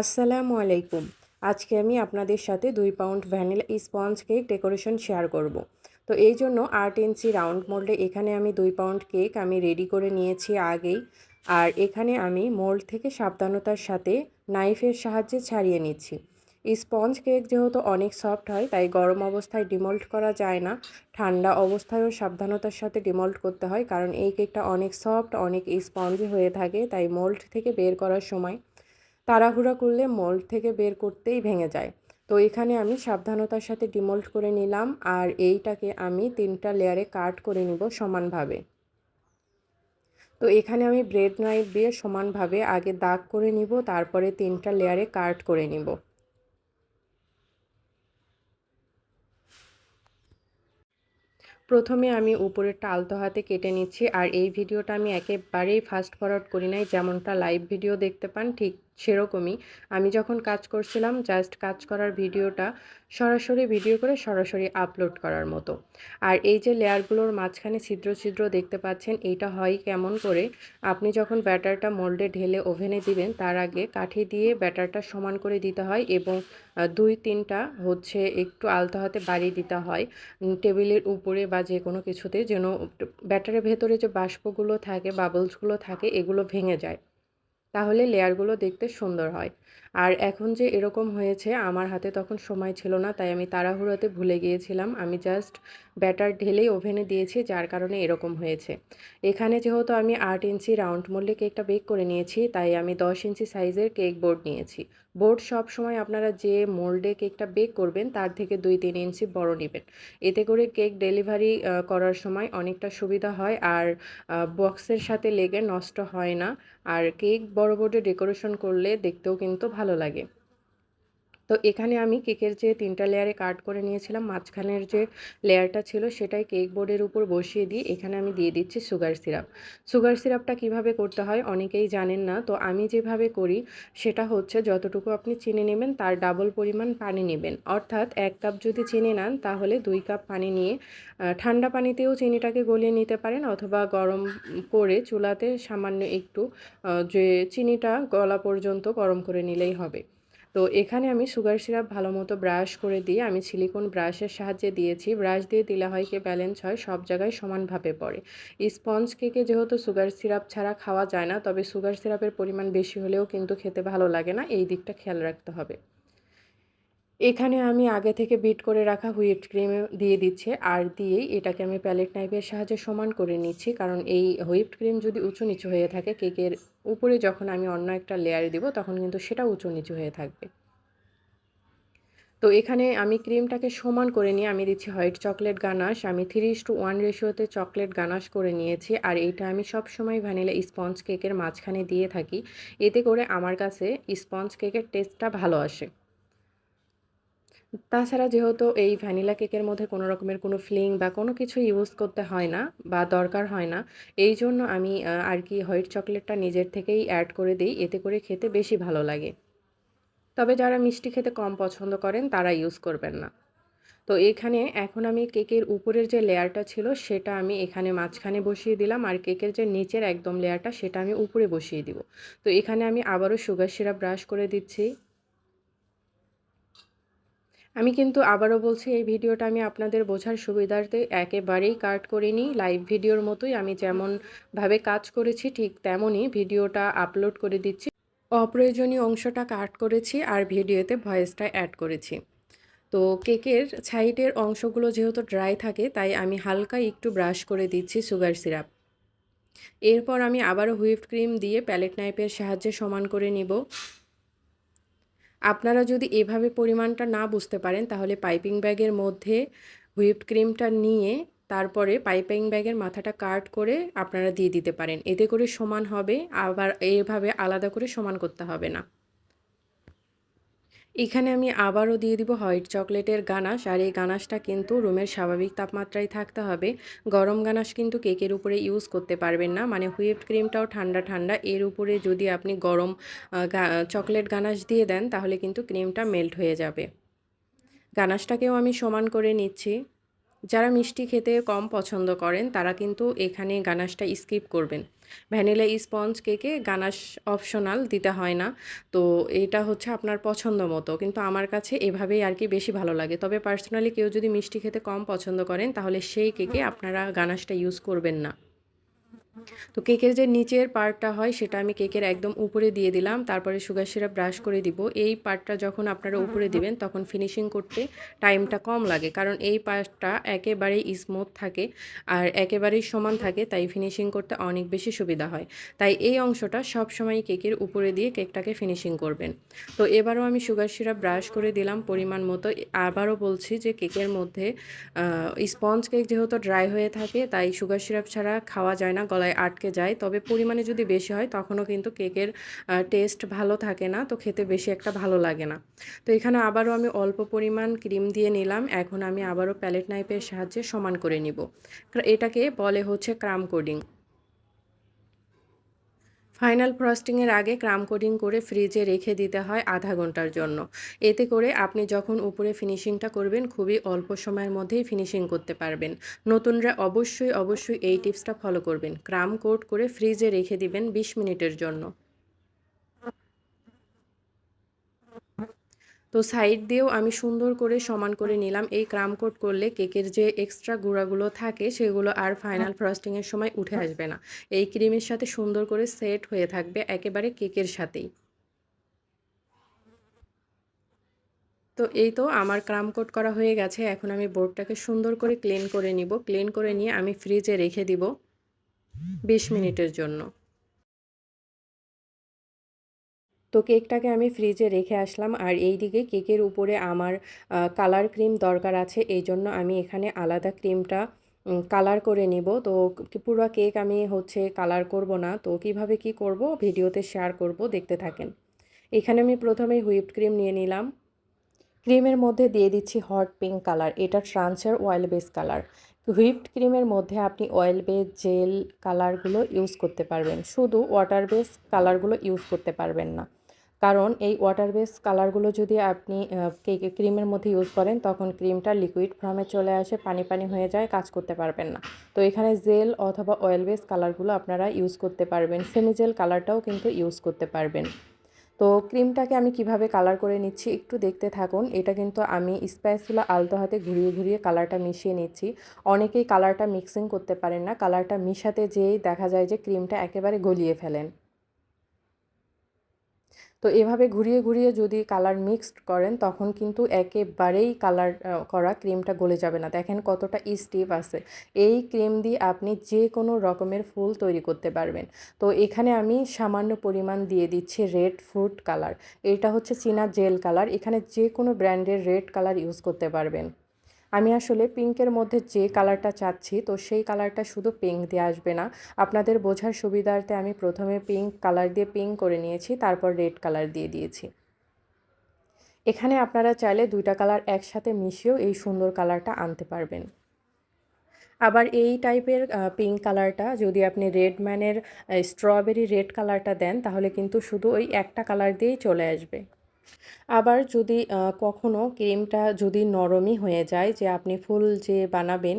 আসসালামু আলাইকুম। আজকে আমি আপনাদের সাথে দুই pound vanilla sponge cake decoration share করব। তো এই জন্য আট ইঞ্চি রাউন্ড মোল্ডে এখানে আমি দুই পাউন্ড কেক আমি রেডি করে নিয়েছি আগেই। আর এখানে আমি মোল্ড থেকে সাবধানতার সাথে নাইফের সাহায্যে ছাড়িয়ে নিচ্ছি। স্পঞ্জ কেক যেহেতু অনেক সফট হয়, তাই গরম অবস্থায় ডিমল্ট করা যায় না। ঠান্ডা অবস্থায়ও সাবধানতার সাথে ডিমল্ট করতে হয়, কারণ এই কেকটা অনেক সফট, অনেক স্পঞ্জ হয়ে থাকে, তাই মোল্ড থেকে বের করার সময় তাড়াহুড়া করলে মোল্ড থেকে বের করতেই ভেঙে যায়। তো এখানে আমি সাবধানতার সাথে ডিমোল্ড করে নিলাম আর এইটাকে আমি তিনটা লেয়ারে কাট করে নিব সমানভাবে। তো এখানে আমি ব্রেড নাইফ দিয়ে সমানভাবে আগে দাগ করে নিব, তারপরে তিনটা লেয়ারে কাট করে নিব। প্রথমে আমি উপরেরটা আলতো হাতে কেটে নিচ্ছি আর এই ভিডিওটা আমি একেবারেই ফাস্ট ফরওয়ার্ড করি নাই, যেমনটা লাইভ ভিডিও দেখতে পান, ঠিক সেরকমই। আমি যখন কাজ করছিলাম জাস্ট কাজ করার ভিডিওটা সরাসরি ভিডিও করে সরাসরি আপলোড করার মতো। আর এই যে লেয়ারগুলোর মাঝখানে ছিদ্র ছিদ্র দেখতে পাচ্ছেন, এইটা হয় কেমন করে? আপনি যখন ব্যাটারটা মোল্ডে ঢেলে ওভেনে দিবেন, তার আগে কাঠি দিয়ে ব্যাটারটা সমান করে দিতে হয় এবং দুই তিনটা হচ্ছে একটু আলতো হাতে বাড়িয়ে দিতে হয় টেবিলের উপরে বা যে কোনো কিছুতে যেন ব্যাটারের ভেতরে যে বাষ্পগুলো থাকে বাবলসগুলো থাকে, এগুলো ভেঙে যায়। তাহলে লেয়ারগুলো দেখতে সুন্দর হয়। আর এখন যে এরকম হয়েছে, আমার হাতে তখন সময় ছিল না, তাই আমি তাড়াহুড়োতে ভুলে গিয়েছিলাম। আমি জাস্ট ব্যাটার ঢেলেই ওভেনে দিয়েছি, যার কারণে এরকম হয়েছে। এখানে যেহেতু আমি আট ইঞ্চি রাউন্ড মোল্ডে কেকটা বেক করে নিয়েছি, তাই আমি দশ ইঞ্চি সাইজের কেক বোর্ড নিয়েছি। বোর্ড সব সময় আপনারা যে মোল্ডে কেকটা বেক করবেন, তার থেকে দুই তিন ইঞ্চি বড় নেবেন। এতে করে কেক ডেলিভারি করার সময় অনেকটা সুবিধা হয় আর বক্সের সাথে লেগে নষ্ট হয় না। আর কেক বড় বোর্ডে ডেকোরেশন করলে দেখতেও কিন্তু ভালো লাগে। তো এখানে আমি কেকের যে তিনটা লেয়ারে কাট করে নিয়েছিলাম, মাঝখানের যে লেয়ারটা ছিল সেটাই কেক বোর্ডের উপর বসিয়ে দিয়ে এখানে আমি দিয়ে দিচ্ছি সুগার সিরাপ। সুগার সিরাপটা কীভাবে করতে হয় অনেকেই জানেন না, তো আমি যেভাবে করি সেটা হচ্ছে যতটুকু আপনি চিনি নেবেন তার ডাবল পরিমাণ পানি নেবেন। অর্থাৎ এক কাপ যদি চিনি নেন তাহলে দুই কাপ পানি নিয়ে ঠান্ডা পানিতেও চিনিটাকে গলিয়ে নিতে পারেন অথবা গরম করে চুলাতে সামান্য একটু যে চিনিটা গলা পর্যন্ত গরম করে নিলেই হবে। তো এখানে আমি সুগার সিরাপ ভালো মতো ব্রাশ করে দিয়ে আমি সিলিকন ব্রাশের সাহায্যে দিয়েছি। ব্রাশ দিয়ে দিলে হয় কি ব্যালেন্স হয়, সব জায়গায় সমানভাবে পড়ে। স্পঞ্জ কেকে যেহেতু সুগার সিরাপ ছাড়া খাওয়া যায় না, তবে সুগার সিরাপের পরিমাণ বেশি হলেও কিন্তু খেতে ভালো লাগে না, এই দিকটা খেয়াল রাখতে হবে। এখানে আমি আগে থেকে বিট করে রাখা হুইপ ক্রিম দিয়ে দিচ্ছে আর দিয়েই এটাকে আমি প্যালেট নাইফের সাহায্যে সমান করে নিচ্ছি। কারণ এই হুইপ ক্রিম যদি উঁচু নিচু হয়ে থাকে কেকের উপরে যখন আমি অন্য একটা লেয়ার দিব, তখন কিন্তু সেটা উঁচু নিচু হয়ে থাকবে। তো এখানে আমি ক্রিমটাকে সমান করে নিয়ে আমি দিচ্ছি হোয়াইট চকলেট গানাশ আমি থ্রি টু ওয়ান রেশিওতে চকলেট গানাশ করে নিয়েছি আর এটা আমি সব সময় ভ্যানিলা স্পঞ্জ কেকের মাঝখানে দিয়ে থাকি। এতে করে আমার কাছে স্পঞ্জ কেকের টেস্টটা ভালো আসে। তাছাড়া যেহেতু এই ভ্যানিলা কেকের মধ্যে কোনো রকমের কোনো ফ্লিং বা কোনো কিছু ইউজ করতে হয় না বা দরকার হয় না, এই জন্য আমি আর কি হোয়াইট চকলেটটা নিজের থেকেই অ্যাড করে দিই, এতে করে খেতে বেশি ভালো লাগে। তবে যারা মিষ্টি খেতে কম পছন্দ করেন, তারা ইউজ করবেন না। তো এখানে এখন আমি কেকের উপরের যে লেয়ারটা ছিল, সেটা আমি এখানে মাঝখানে বসিয়ে দিলাম, আর কেকের যে নিচের একদম লেয়ারটা, সেটা আমি উপরে বসিয়ে দিব। তো এখানে আমি আবারও সুগার সিরাপ ব্রাশ করে দিচ্ছি। আমি কিন্তু আবারও বলছি, এই ভিডিওটা আমি আপনাদের বোঝার সুবিধার্থে একেবারেই কাট করিনি। লাইভ ভিডিওর মতোই আমি যেমনভাবে কাজ করেছি, ঠিক তেমনই ভিডিওটা আপলোড করে দিচ্ছি। অপ্রয়োজনীয় অংশটা কাট করেছি আর ভিডিওতে ভয়েসটা অ্যাড করেছি। তো কেকের সাইডের অংশগুলো যেহেতু ড্রাই থাকে, তাই আমি হালকা একটু ব্রাশ করে দিচ্ছি সুগার সিরাপ এরপর আমি আবারও হুইপ ক্রিম দিয়ে প্যালেট নাইফের সাহায্যে সমান করে নিব। আপনারা যদি এভাবে পরিমাণটা না বুঝতে পারেন, তাহলে পাইপিং ব্যাগের মধ্যে হুইপড ক্রিমটা নিয়ে তারপরে পাইপিং ব্যাগের মাথাটা কাট করে আপনারা দিয়ে দিতে পারেন। এতে করে সমান হবে, আবার এভাবে আলাদা করে সমান করতে হবে না। এখানে আমি আবারও দিয়ে দিব হোয়াইট চকলেটের গানাশ, আর এই গানাশটা কিন্তু রুমের স্বাভাবিক তাপমাত্রায় থাকতে হবে। গরম গানাশ কিন্তু কেকের উপরে ইউজ করতে পারবেন না মানে হুইপড ক্রিমটাও ঠান্ডা ঠান্ডা। এর উপরে যদি আপনি গরম চকলেট গানাশ দিয়ে দেন, তাহলে কিন্তু ক্রিমটা মেল্ট হয়ে যাবে। গানাশটাকেও আমি সমান করে নিচ্ছি। যারা মিষ্টি খেতে কম পছন্দ করেন, তারা কিন্তু এখানে গানাশটা স্কিপ করবেন। ভ্যানিলা স্পঞ্জ কেকে গানাশ অপশনাল দিতে হয় না। তো এটা হচ্ছে আপনার পছন্দ মতো। কিন্তু আমার কাছে এভাবেই আর কি বেশি ভালো লাগে। তবে পার্সোনালি কেউ যদি মিষ্টি খেতে কম পছন্দ করেন, তাহলে সেই কেকে আপনারা গানাশটা ইউজ করবেন না। তো কেকের যে নিচের পার্টটা হয়, সেটা আমি কেকের একদম উপরে দিয়ে দিলাম। তারপরে সুগার সিরাপ ব্রাশ করে দিব। এই পার্টটা যখন আপনারা উপরে দিবেন, তখন ফিনিশিং করতে টাইমটা কম লাগে। কারণ এই পার্টটা একেবারেই স্মুথ থাকে আর একেবারেই সমান থাকে, তাই ফিনিশিং করতে অনেক বেশি সুবিধা হয়। তাই এই অংশটা সব সময় কেকের উপরে দিয়ে কেকটাকে ফিনিশিং করবেন। তো এবারও আমি সুগার সিরাপ ব্রাশ করে দিলাম পরিমাণ মতো। আবারও বলছি যে কেকের মধ্যে স্পঞ্জ কেক যেহেতু ড্রাই হয়ে থাকে, তাই সুগার সিরাপ ছাড়া খাওয়া যায় না। গলায় আটকে যায়, তবে পরিমাণে যদি বেশি হয় তখনও কিন্তু কেকের টেস্ট ভালো থাকে না, তো খেতে বেশি একটা ভালো লাগে না। তো এখানে আবারও আমি অল্প পরিমাণ ক্রিম দিয়ে নিলাম, এখন আমি আবারও প্যালেট নাইপের সাহায্যে সমান করে নিব। এটাকে বলে হচ্ছে ক্রাম কোডিং। ফাইনাল ফ্রস্টিংয়ের আগে ক্রাম কোডিং করে ফ্রিজে রেখে দিতে হয় আধা ঘণ্টার জন্য। এতে করে আপনি যখন উপরে ফিনিশিংটা করবেন, খুবই অল্প সময়ের মধ্যেই ফিনিশিং করতে পারবেন। নতুনরা অবশ্যই অবশ্যই এই টিপসটা ফলো করবেন। ক্রাম কোড করে ফ্রিজে রেখে দিবেন বিশ মিনিটের জন্য। তো সাইড দিয়েও আমি সুন্দর করে সমান করে নিলাম। এই ক্রাম কোট করলে কেকের যে এক্সট্রা গুঁড়াগুলো থাকে, সেগুলো আর ফাইনাল ফ্রস্টিংয়ের সময় উঠে আসবে না। এই ক্রিমের সাথে সুন্দর করে সেট হয়ে থাকবে একেবারে কেকের সাথেই। তো এই তো আমার ক্রাম কোট করা হয়ে গেছে। এখন আমি বোর্ডটাকে সুন্দর করে ক্লিন করে নিব। ক্লিন করে নিয়ে আমি ফ্রিজে রেখে দিব। বিশ মিনিটের জন্য। তো কেকটাকে আমি ফ্রিজে রেখে আসলাম। আর এই দিকে কেকের উপরে আমার কালার ক্রিম দরকার আছে। এই জন্য আমি এখানে আলাদা ক্রিমটা কালার করে নিব। তো পুরো কেক আমি হচ্ছে কালার করব না। তো কীভাবে কি করব ভিডিওতে শেয়ার করব, দেখতে থাকেন। এখানে আমি প্রথমে হুইপড ক্রিম নিয়ে নিলাম। ক্রিমের মধ্যে দিয়ে দিচ্ছি হট পিঙ্ক কালার এটা ট্রান্সের অয়েল বেস কালার হুইপড ক্রিমের মধ্যে আপনি অয়েল বেস জেল কালারগুলো ইউজ করতে পারবেন। শুধু ওয়াটার বেস কালারগুলো ইউজ করতে পারবেন না। কারণ এই ওয়াটার বেস কালারগুলো যদি আপনি ক্রিমের মধ্যে ইউজ করেন, তখন ক্রিমটা লিকুইড ফর্মে চলে আসে, পানি পানি হয়ে যায়, কাজ করতে পারবেন না। তো এখানে জেল অথবা অয়েল বেস কালারগুলো আপনারা ইউজ করতে পারবেন। সেমি জেল কালারটাও কিন্তু ইউজ করতে পারবেন। তো ক্রিমটাকে আমি কীভাবে কালার করে নিচ্ছি একটু দেখতে থাকুন। এটা কিন্তু আমি স্পাইসুলা আলতো হাতে ঘুরিয়ে ঘুরিয়ে কালারটা মিশিয়ে নিচ্ছি। অনেকেই কালারটা মিক্সিং করতে পারেন না। কালারটা মিশাতে যেয়েই দেখা যায় যে ক্রিমটা একেবারে গলিয়ে ফেলেন। তো এভাবে ঘুরিয়ে ঘুরিয়ে যদি কালার মিক্সড করেন, তখন কিন্তু একেবারেই কালার করা ক্রিমটা গলে যাবে না। দেখেন কতটা স্টিপ আছে। এই ক্রিম দিয়ে আপনি যে কোনো রকমের ফুল তৈরি করতে পারবেন। তো এখানে আমি সামান্য পরিমাণ দিয়ে দিচ্ছি রেড ফ্রুট কালার এটা হচ্ছে চীনা জেল কালার এখানে যে কোনো ব্র্যান্ডের রেড কালার ইউজ করতে পারবেন। আমি আসলে পিঙ্কের মধ্যে যে কালারটা চাচ্ছি, তো সেই কালারটা শুধু পিঙ্ক দিয়ে আসবে না। আপনাদের বোঝার সুবিধার্থে আমি প্রথমে পিঙ্ক কালার দিয়ে পিঙ্ক করে নিয়েছি, তারপর রেড কালার দিয়ে দিয়েছি। এখানে আপনারা চাইলে দুইটা কালার একসাথে মিশিয়েও এই সুন্দর কালারটা আনতে পারবেন। আবার এই টাইপের পিঙ্ক কালারটা যদি আপনি রেড ম্যানের স্ট্রবেরি রেড কালারটা দেন, তাহলে কিন্তু শুধু ওই একটা কালার দিয়েই চলে আসবে। আবার যদি কখনও ক্রিমটা যদি নরমই হয়ে যায় যে আপনি ফুল যে বানাবেন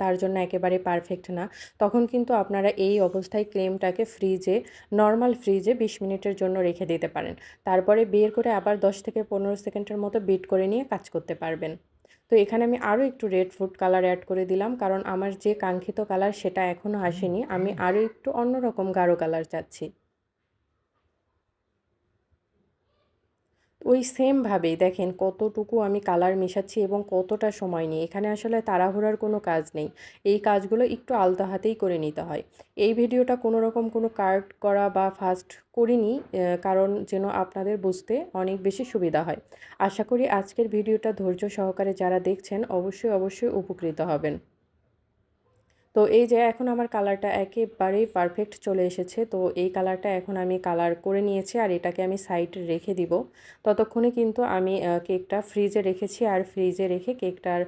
তার জন্য একেবারে পারফেক্ট না তখন কিন্তু আপনারা এই অবস্থায় ক্রিমটাকে ফ্রিজে নর্মাল ফ্রিজে বিশ মিনিটের জন্য রেখে দিতে পারেন। তারপরে বের করে আবার দশ থেকে পনেরো সেকেন্ডের মতো বিট করে নিয়ে কাজ করতে পারবেন। তো এখানে আমি আরও একটু রেড ফুড কালার অ্যাড করে দিলাম কারণ আমার যে কাঙ্ক্ষিত কালার সেটা এখনও আসেনি আমি আরও একটু অন্যরকম গাঢ় কালার চাচ্ছি। ওই সেমভাবেই দেখেন কতটুকু আমি কালার মেশাচ্ছি এবং কতটা সময় নিই। এখানে আসলে তাড়াহুড়ার কোনো কাজ নেই। এই কাজগুলো একটু আলতা হাতেই করে নিতে হয়। এই ভিডিওটা কোনো রকম কোনো কার্ড করা বা ফাস্ট করিনি কারণ যেন আপনাদের বুঝতে অনেক বেশি সুবিধা হয়। আশা করি আজকের ভিডিওটা ধৈর্য সহকারে যারা দেখছেন, অবশ্যই অবশ্যই উপকৃত হবেন। তো এই যে এখন আমার কালারটা একেবারেই পারফেক্ট চলে এসেছে, তো এই কালারটা এখন আমি কালার করে নিয়েছি আর এটাকে আমি সাইডে রেখে দিব। ততক্ষণে কিন্তু আমি কেকটা ফ্রিজে রেখেছি আর ফ্রিজে রেখে কেকটার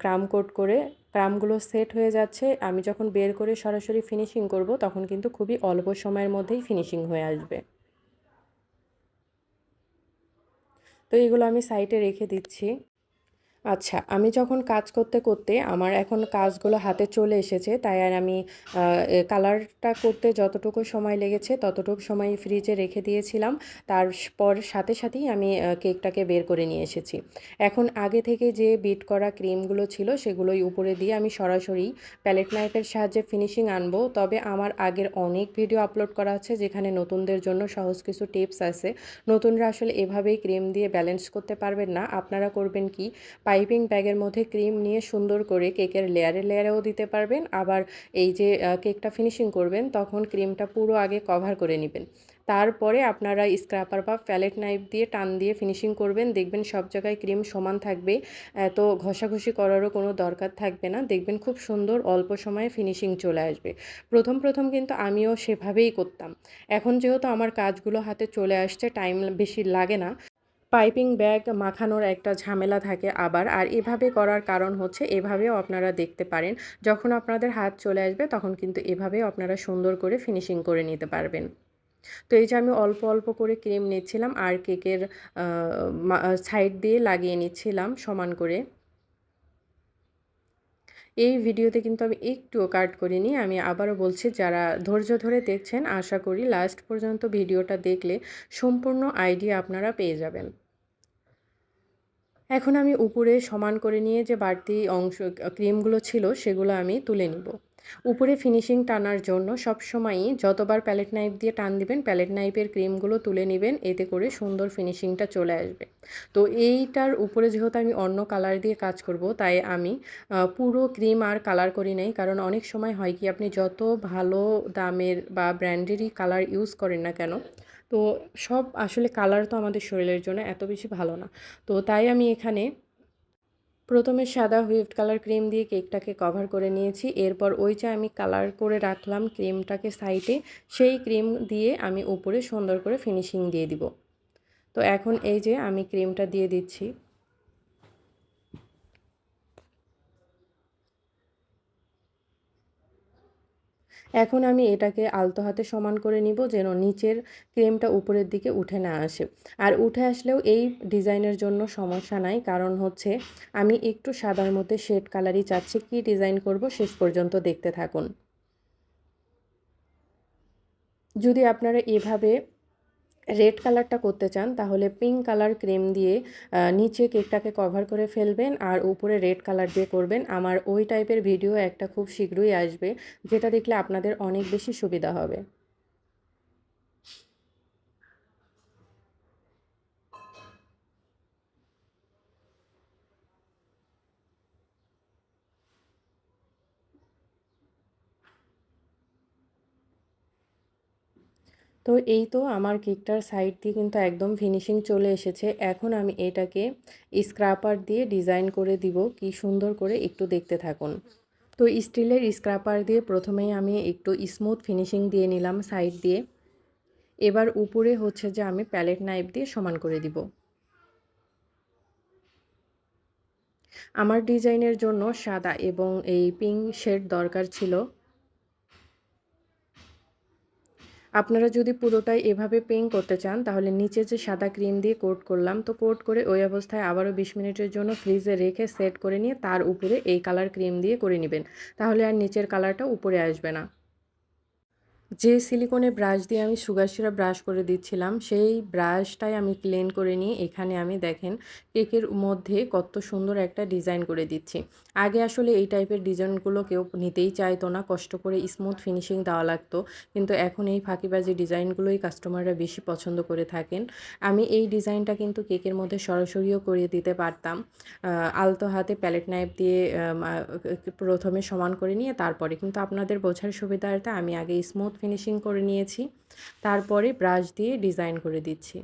ক্রাম কোট করে ক্রামগুলো সেট হয়ে যাচ্ছে। আমি যখন বের করে সরাসরি ফিনিশিং করব তখন কিন্তু খুবই অল্প সময়ের মধ্যেই ফিনিশিং হয়ে আসবে। তো এগুলো আমি সাইডে রেখে দিচ্ছি। আচ্ছা, আমি যখন কাজ করতে, করতে আমার এখন কাজগুলো হাতে চলে এসেছে। তাই আর আমি কালারটা করতে যতটুকু সময় লেগেছে ততটুকু সময় ফ্রিজে রেখে দিয়েছিলাম। তারপর সাথে, সাথেই আমি কেকটাকে বের করে নিয়ে এসেছি। এখন আগে থেকে যে বিট করা ক্রিমগুলো ছিল সেগুলোই উপরে দিয়ে আমি সরাসরি প্যালেট নাইফের সাহায্যে ফিনিশিং আনব। তবে আমার আগের অনেক ভিডিও আপলোড করা আছে যেখানে নতুনদের জন্য সহজ কিছু টিপস আছে। নতুনরা আসলে এভাবেই ক্রিম দিয়ে ব্যালেন্স করতে পারবেন না। আপনারা করবেন কি পাইপিং ব্যাগের মধ্যে ক্রিম নিয়ে সুন্দর করে কেকের লেয়ারে লেয়ারেও দিতে পারবেন। আবার এই যে কেকটা ফিনিশিং করবেন, তখন ক্রিমটা পুরো আগে কভার করে নেবেন। তারপরে আপনারা স্ক্র্যাপার বা প্যালেট নাইফ দিয়ে টান দিয়ে ফিনিশিং করবেন। দেখবেন সব জায়গায় ক্রিম সমান থাকবে। এত ঘষাঘষি করারও কোনো দরকার থাকবে না। দেখবেন খুব সুন্দর অল্প সময়ে ফিনিশিং চলে আসবে। প্রথম প্রথম কিন্তু আমিও সেভাবেই করতাম। এখন যেহেতু আমার কাজগুলো হাতে চলে আসছে টাইম বেশি লাগে না। পাইপিং ব্যাগ মাখানোর একটা ঝামেলা থাকে আবার, আর এভাবে করার কারণ হচ্ছে এভাবেও আপনারা দেখতে পারেন। যখন আপনাদের হাত চলে আসবে তখন কিন্তু এভাবেও আপনারা সুন্দর করে ফিনিশিং করে নিতে পারবেন। তো এই যে আমি অল্প অল্প করে ক্রিম নিচ্ছিলাম আর কেকের সাইড দিয়ে লাগিয়ে নিচ্ছিলাম সমান করে। এই ভিডিওতে কিন্তু আমি একটুও কাট করিনি, আমি আবারও বলছি যারা ধৈর্য ধরে দেখছেন, আশা করি লাস্ট পর্যন্ত ভিডিওটা দেখলে সম্পূর্ণ আইডিয়া আপনারা পেয়ে যাবেন। এখন আমি উপরে সমান করে নিয়ে যে বাড়তি অংশ, ক্রিমগুলো ছিল সেগুলো আমি তুলে নিব। উপরে ফিনিশিং টানার জন্য সব সবসময়ই যতবার প্যালেট নাইফ দিয়ে টান দিবেন প্যালেট নাইফের ক্রিমগুলো তুলে নেবেন, এতে করে সুন্দর ফিনিশিংটা চলে আসবে। তো এইটার উপরে যেহেতু আমি অন্য কালার দিয়ে কাজ করব, তাই আমি পুরো ক্রিম আর কালার করি নাই। কারণ অনেক সময় হয় কি, আপনি যত ভালো দামের বা ব্র্যান্ডেরই কালার ইউজ করেন না কেন, তো সব আসলে কালার তো আমাদের শরীরের জন্য এত বেশি ভালো না। তো তাই আমি এখানে প্রথমে সাদা হুইপড কালার ক্রিম দিয়ে কেকটাকে কভার করে নিয়েছি। এরপর ওই যে আমি কালার করে রাখলাম ক্রিমটাকে সাইডে, সেই ক্রিম দিয়ে আমি উপরে সুন্দর করে ফিনিশিং দিয়ে দিব। তো এখন এই যে আমি ক্রিমটা দিয়ে দিচ্ছি। এখন আমি এটাকে আলতো হাতে সমান করে নিব যেন নিচের ক্রেমটা উপরের দিকে উঠে না আসে। আর উঠে আসলেও এই ডিজাইনের জন্য সমস্যা নাই, কারণ হচ্ছে আমি একটু সাদার মধ্যে শেড কালারই চাচ্ছি। কি ডিজাইন করব শেষ পর্যন্ত দেখতে থাকুন। যদি আপনারা এভাবে রেড কালারটা করতে চান, তাহলে পিঙ্ক কালার ক্রিম দিয়ে নিচে কেকটাকে কভার করে ফেলবেন আর উপরে রেড কালার দিয়ে করবেন। আমার ওই টাইপের ভিডিও একটা খুব শীঘ্রই আসবে, যেটা দেখলে আপনাদের অনেক বেশি সুবিধা হবে। তো এই তো আমার কেকটার সাইড দিয়ে কিন্তু একদম ফিনিশিং চলে এসেছে। এখন আমি এটাকে স্ক্রাপার দিয়ে ডিজাইন করে দিব, কি সুন্দর করে একটু দেখতে থাকুন। তো স্টিলের স্ক্রাপার দিয়ে প্রথমেই আমি একটু স্মুথ ফিনিশিং দিয়ে নিলাম সাইড দিয়ে। এবার উপরে হচ্ছে যে আমি প্যালেট নাইফ দিয়ে সমান করে দিব। আমার ডিজাইনের জন্য সাদা এবং এই পিঙ্ক শেড দরকার ছিল। আপনারা যদি পুরোটাই এভাবে পেইং করতে চান, তাহলে নিচে যে সাদা ক্রিম দিয়ে কোট করলাম, তো কোট করে ওই অবস্থায় আবারও বিশ মিনিটের জন্য ফ্রিজে রেখে সেট করে নিয়ে তার উপরে এই কালার ক্রিম দিয়ে করে নেবেন। তাহলে আর নিচের কালারটা উপরে আসবে না। যে সিলিকনের ব্রাশ দিয়ে আমি সুগার সিরাপ ব্রাশ করে দিচ্ছিলাম, সেই ব্রাশটাই আমি ক্লিন করে নিয়ে এখানে আমি দেখেন কেকের মধ্যে কত সুন্দর একটা ডিজাইন করে দিচ্ছি। আগে আসলে এই টাইপের ডিজাইনগুলো কেউ নিতেই চাইতো না, কষ্ট করে স্মুথ ফিনিশিং দেওয়া লাগতো। কিন্তু এখন এই ফাঁকিবাজি ডিজাইনগুলোই কাস্টমাররা বেশি পছন্দ করে থাকেন। আমি এই ডিজাইনটা কিন্তু কেকের মধ্যে সরাসরিও করিয়ে দিতে পারতাম। আলতো হাতে প্যালেট নাইফ দিয়ে প্রথমে সমান করে নিয়ে তারপরে। কিন্তু আপনাদের বোঝার সুবিধার্থে আমি আগে স্মুথ ফিনিশিং করে নিয়েছি। তারপরে ব্রাশ দিয়ে ডিজাইন করে দিচ্ছি।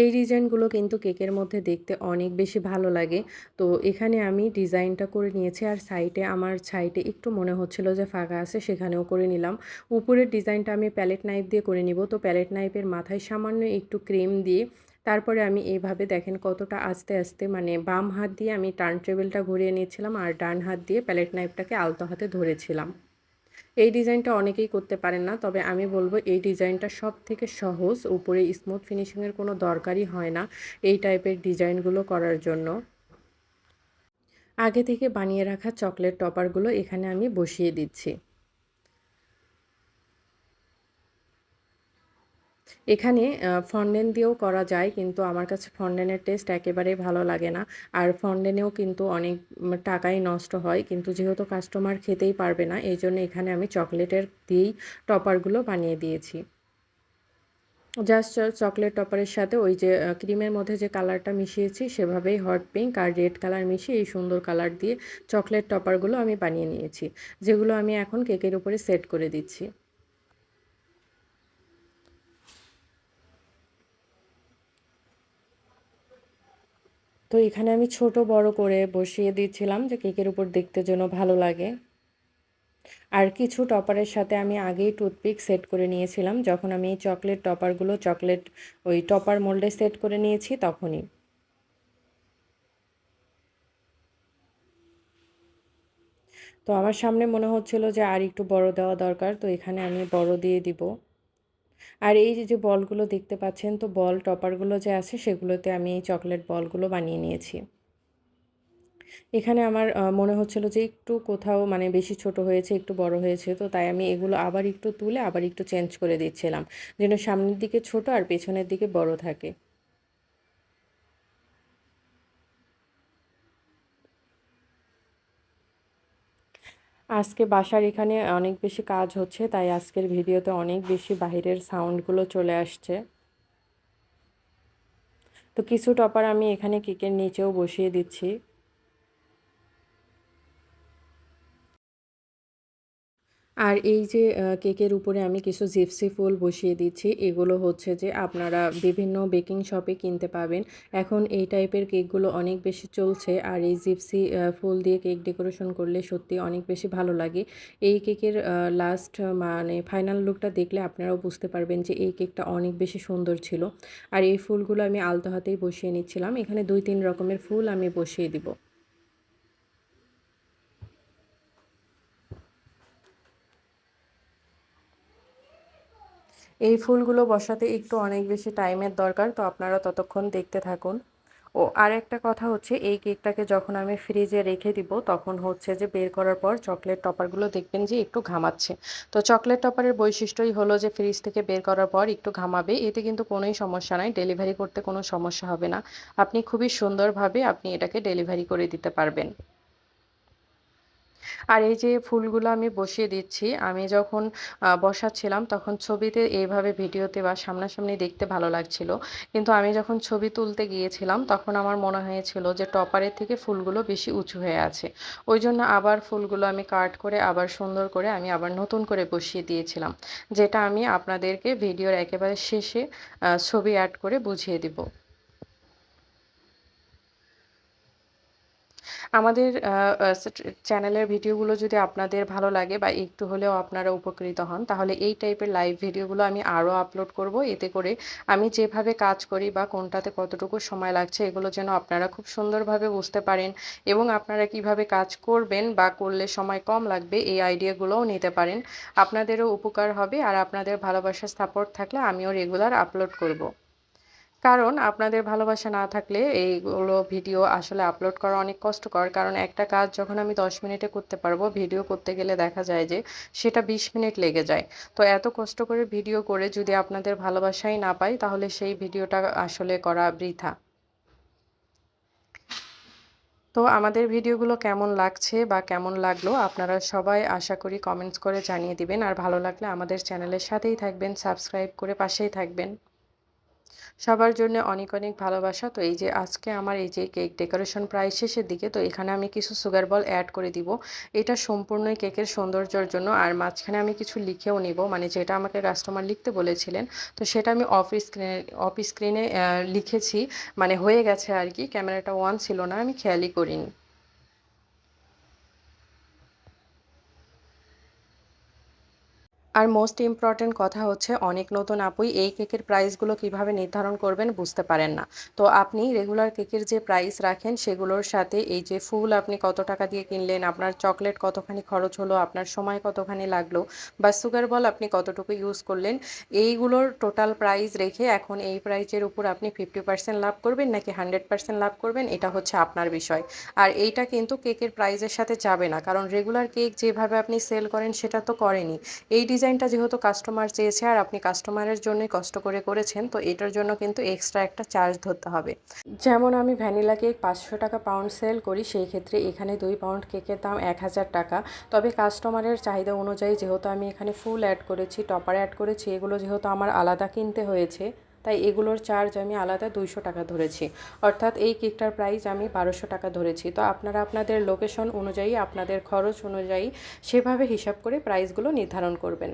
এই ডিজাইনগুলো কিন্তু কেকের মধ্যে দেখতে অনেক বেশি ভালো লাগে। তো এখানে আমি ডিজাইনটা করে নিয়েছি আর সাইডে আমার সাইডে একটু মনে হচ্ছিল যে ফাঁকা আছে, সেখানেও করে নিলাম। উপরের ডিজাইনটা আমি প্যালেট নাইফ দিয়ে করে নিব। তো প্যালেট নাইফের মাথায় সামান্য একটু ক্রিম দিয়ে তারপরে আমি এইভাবে দেখেন কতটা আস্তে আস্তে মানে বাম হাত দিয়ে আমি টার্ন টেবিলটা ঘুরিয়ে নিয়েছিলাম আর ডান হাত দিয়ে প্যালেট নাইফটাকে আলতো হাতে ধরেছিলাম। এই ডিজাইনটা অনেকেই করতে পারেন না, তবে আমি বলব এই ডিজাইনটা সব থেকে সহজ, উপরে স্মুথ ফিনিশিংয়ের কোনো দরকারই হয় না এই টাইপের ডিজাইনগুলো করার জন্য। আগে থেকে বানিয়ে রাখা চকলেট টপারগুলো এখানে আমি বসিয়ে দিচ্ছি। এখানে ফন্ডেন দিয়েও করা যায়, কিন্তু আমার কাছে ফন্ডেনের টেস্ট একেবারেই ভালো লাগে না। আর ফন্ডেনেও কিন্তু অনেক টাকাই নষ্ট হয়, কিন্তু যেহেতু কাস্টমার খেতেই পারবে না, এই জন্য এখানে আমি চকলেটের দিয়েই টপারগুলো বানিয়ে দিয়েছি। জাস্ট চকলেট টপারের সাথে ওই যে ক্রিমের মধ্যে যে কালারটা মিশিয়েছি, সেভাবেই হট পিঙ্ক আর রেড কালার মিশিয়ে এই সুন্দর কালার দিয়ে চকলেট টপারগুলো আমি বানিয়ে নিয়েছি, যেগুলো আমি এখন কেকের উপরে সেট করে দিচ্ছি। তো এখানে আমি ছোট বড় করে বসিয়ে দিচ্ছিলাম যে কেকের উপর দেখতে যেন ভালো লাগে। আর কিছু টপারের সাথে আমি আগেই টুথপিক সেট করে নিয়েছিলাম। যখন আমি এই চকলেট টপারগুলো, চকলেট ওই টপার মোল্ডে সেট করে নিয়েছি তখনই। তো আমার সামনে মনে হচ্ছিল যে আর একটু বড় দেওয়া দরকার, তো এখানে আমি বড় দিয়ে দিব। আর এই যে যে বলগুলো দেখতে পাচ্ছেন, তো বল টপারগুলো যে আছে, সেগুলোতে আমি এই চকলেট বলগুলো বানিয়ে নিয়েছি। এখানে আমার মনে হচ্ছিল যে একটু কোথাও মানে বেশি ছোট হয়েছে, একটু বড় হয়েছে, তো তাই আমি এগুলো আবার একটু তুলে, আবার একটু চেঞ্জ করে দিচ্ছিলাম। যেন সামনের দিকে ছোট আর পেছনের দিকে বড় থাকে। আজকে বাসার এখানে অনেক বেশি কাজ হচ্ছে, তাই আজকের ভিডিওতে অনেক বেশি বাহিরের সাউন্ডগুলো চলে আসছে। তো কিছু টপার আমি এখানে কেকের নিচেও বসিয়ে দিচ্ছি। আর এই যে কেকের উপরে আমি কিছু জিপসি ফুল বসিয়ে দিচ্ছি। এগুলো হচ্ছে যে, আপনারা বিভিন্ন বেকিং শপে কিনতে পাবেন। এখন এই টাইপের কেকগুলো অনেক বেশি চলছে আর এই জিপসি ফুল দিয়ে কেক ডেকোরেশন করলে সত্যি অনেক বেশি ভালো লাগে। এই কেকের লাস্ট মানে ফাইনাল লুকটা দেখলে আপনারাও বুঝতে পারবেন যে, এই কেকটা অনেক বেশি সুন্দর ছিল। আর এই ফুলগুলো আমি আলতো হাতেই বসিয়ে নিচ্ছিলাম। এখানে দুই তিন রকমের ফুল আমি বসিয়ে দিব। এই ফুলগুলো বসাতে একটু অনেক বেশি টাইমের দরকার, তো আপনারা ততক্ষণ দেখতে থাকুন। ও, আর একটা কথা হচ্ছে, এই কেকটাকে যখন আমি ফ্রিজে রেখে দিব, তখন হচ্ছে যে বের করার পর চকলেট টপারগুলো দেখবেন যে একটু ঘামাচ্ছে। তো চকলেট টপারের বৈশিষ্ট্যই হলো যে ফ্রিজ থেকে বের করার পর একটু ঘামাবে, এতে কিন্তু কোনোই সমস্যা নাই, ডেলিভারি করতে কোনো সমস্যা হবে না। আপনি খুবই সুন্দরভাবে আপনি এটাকে ডেলিভারি করে দিতে পারবেন। আর এই যে ফুলগুলো আমি বসিয়ে দিচ্ছি, আমি যখন বসাচ্ছিলাম তখন ছবিতে এইভাবে ভিডিওতে বা সামনাসামনি দেখতে ভালো লাগছিল। কিন্তু আমি যখন ছবি তুলতে গিয়েছিলাম তখন আমার মনে হয়েছিল যে টপারের থেকে ফুলগুলো বেশি উঁচু হয়ে আছে। ওই জন্য আবার ফুলগুলো আমি কাট করে, আবার সুন্দর করে আমি আবার নতুন করে বসিয়ে দিয়েছিলাম। যেটা আমি আপনাদেরকে ভিডিওর একেবারে শেষে ছবি অ্যাড করে বুঝিয়ে দিব। আমাদের চ্যানেলের ভিডিওগুলো যদি আপনাদের ভালো লাগে বা একটু হলেও আপনারা উপকৃত হন, তাহলে এই টাইপের লাইভ ভিডিওগুলো আমি আরও আপলোড করব। এতে করে আমি যেভাবে কাজ করি বা কোনটাতে কতটুকু সময় লাগছে, এগুলো যেন আপনারা খুব সুন্দরভাবে বুঝতে পারেন এবং আপনারা কীভাবে কাজ করবেন বা করলে সময় কম লাগবে, এই আইডিয়াগুলোও নিতে পারেন। আপনাদেরও উপকার হবে আর আপনাদের ভালোবাসার সাপোর্ট থাকলে আমিও রেগুলার আপলোড করব। কারণ আপনাদের ভালোবাসা না থাকলে এইগুলো ভিডিও আসলে আপলোড করা অনেক কষ্টকর। কারণ একটা কাজ যখন আমি দশ মিনিটে করতে পারব, ভিডিও করতে গেলে দেখা যায় যে সেটা বিশ মিনিট লেগে যায়। তো এত কষ্ট করে ভিডিও করে যদি আপনাদের ভালোবাসাই না পাই, তাহলে সেই ভিডিওটা আসলে করা বৃথা। তো আমাদের ভিডিওগুলো কেমন লাগছে বা কেমন লাগল, আপনারা সবাই আশা করি কমেন্টস করে জানিয়ে দিবেন। আর ভালো লাগলে আমাদের চ্যানেলের সাথেই থাকবেন সাবস্ক্রাইব করে পাশেই থাকবেন। সবার জন্য অনেক অনেক ভালোবাসা। তো এই যে আজকে আমার এই যে কেক ডেকোরেশন প্রায় শেষের দিকে, তো এখানে আমি কিছু সুগার বল অ্যাড করে দিব। এটা সম্পূর্ণই কেকের সৌন্দর্যর জন্য। আর মাঝখানে আমি কিছু লিখেও নিব মানে যেটা আমাকে কাস্টমার লিখতে বলেছিলেন। তো সেটা আমি অফ স্ক্রিনে অফ স্ক্রিনে লিখেছি। মানে হয়ে গেছে আর কি, ক্যামেরাটা ওয়ান ছিল না, আমি খেয়ালই করিনি। আর মোস্ট ইম্পর্ট্যান্ট কথা হচ্ছে অনেক নতুন আপুই এই কেকের প্রাইসগুলো কীভাবে নির্ধারণ করবেন বুঝতে পারেন না। তো আপনি রেগুলার কেকের যে প্রাইস রাখেন সেগুলোর সাথে এই যে ফুল আপনি কত টাকা দিয়ে কিনলেন, আপনার চকলেট কতখানি খরচ হলো, আপনার সময় কতখানি লাগল বা সুগার বল আপনি কতটুকু ইউজ করলেন, এইগুলোর টোটাল প্রাইস রেখে এখন এই প্রাইজের উপর আপনি ফিফটি পার্সেন্ট লাভ করবেন নাকি হান্ড্রেড পার্সেন্ট লাভ করবেন, এটা হচ্ছে আপনার বিষয়। আর এইটা কিন্তু কেকের প্রাইজের সাথে যাবে না, কারণ রেগুলার কেক যেভাবে আপনি সেল করেন সেটা তো করেনি। এই ডিজাইনটা যেহেতু কাস্টমার চেয়েছে আর আপনি কাস্টমারের জন্যই কষ্ট করে করেছেন, তো এটার জন্য কিন্তু এক্সট্রা একটা চার্জ ধরতে হবে। যেমন আমি ভ্যানিলা কেক পাঁচশো টাকা পাউন্ড সেল করি, সেই ক্ষেত্রে এখানে দুই পাউন্ড কেকের দাম এক হাজার টাকা। তবে কাস্টমারের চাহিদা অনুযায়ী যেহেতু আমি এখানে ফুল অ্যাড করেছি টপার অ্যাড করেছি, এগুলো যেহেতু আমার আলাদা কিনতে হয়েছে তাই এগুলোর চার্জ আমি আলাদা দুইশো টাকা ধরেছি। অর্থাৎ এই কেকটার প্রাইস আমি বারোশো টাকা ধরেছি। তো আপনারা আপনাদের লোকেশন অনুযায়ী, আপনাদের খরচ অনুযায়ী সেভাবে হিসাব করে প্রাইসগুলো নির্ধারণ করবেন।